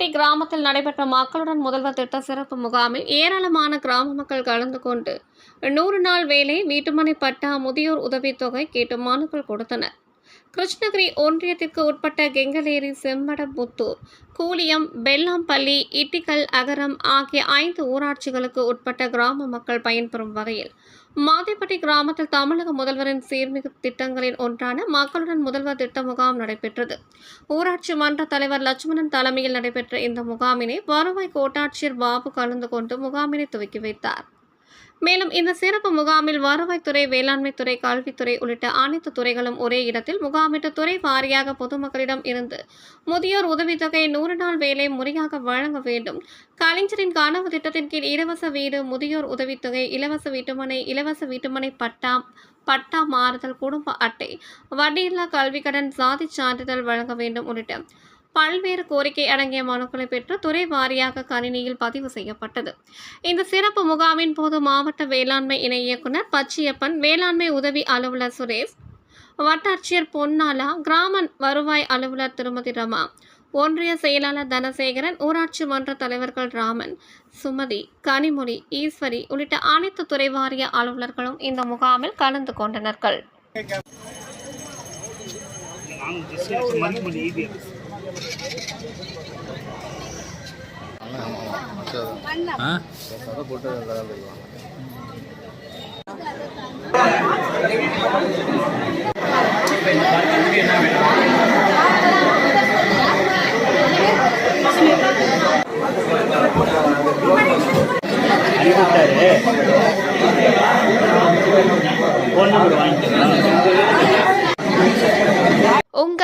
கோட்டை கிராமத்தில் நடைபெற்ற மக்களுடன் முதல்வர் திட்ட சிறப்பு முகாமில் ஏராளமான கிராம மக்கள் கலந்து கொண்டு நூறு நாள் வேலை வீட்டுமனை பட்டா முதியோர் உதவித்தொகை கேட்டு மனுக்கள் கொடுத்தனர். கிருஷ்ணகிரி ஒன்றியத்திற்கு உட்பட்ட கெங்கலேரி செம்மடமுத்தூர் கூலியம் பெல்லாம்பள்ளி இட்டிக்கல் அகரம் ஆகிய ஐந்து ஊராட்சிகளுக்கு உட்பட்ட கிராம மக்கள் பயன்பெறும் வகையில் மாதேப்பட்டி கிராமத்தில் தமிழக முதல்வரின் சீர்மிகு திட்டங்களின் ஒன்றான மக்களுடன் முதல்வர் திட்ட முகாம் நடைபெற்றது. ஊராட்சி மன்ற தலைவர் லட்சுமணன் தலைமையில் நடைபெற்ற இந்த முகாமினை வருவாய் கோட்டாட்சியர் பாபு கலந்து கொண்டு முகாமினை துவக்கி வைத்தார். மேலும் இந்த சிறப்பு முகாமில் வருவாய்த்துறை வேளாண்மைத்துறை கல்வித்துறை உள்ளிட்ட அனைத்து துறைகளும் ஒரே இடத்தில் முகாமிட்டு துறை வாரியாக பொதுமக்களிடம் இருந்து முதியோர் உதவித்தொகை நூறு நாள் வேலை முறையாக வழங்க வேண்டும். கலைஞரின் கனவு திட்டத்தின் கீழ் இலவச வீடு முதியோர் உதவித்தொகை இலவச வீட்டுமனை இலவச வீட்டுமனை பட்டா பட்டா மாறுதல் குடும்ப அட்டை வட்டியில்லா கல்வி கடன் சாதி சான்றிதழ் வழங்க வேண்டும் உள்ளிட்ட பல்வேறு கோரிக்கை அடங்கிய மனுக்களை பெற்று துறை வாரியாக கணினியில் பதிவு செய்யப்பட்டது. இந்த சிறப்பு முகாமின் போது மாவட்ட வேளாண்மை இணை இயக்குனர் பச்சியப்பன் வேளாண்மை உதவி அலுவலர் சுரேஷ் வட்டாட்சியர் பொன்னாலா கிராம வருவாய் அலுவலர் திருமதி ரமா ஒன்றிய செயலாளர் தனசேகரன் ஊராட்சி மன்ற தலைவர்கள் ராமன் சுமதி கனிமொழி ஈஸ்வரி உள்ளிட்ட அனைத்து துறை வாரிய அலுவலர்களும் இந்த முகாமில் கலந்து கொண்டனர்கள். நானும் ஜஸ்ட் நம்பர் வாங்கிக்கலாம்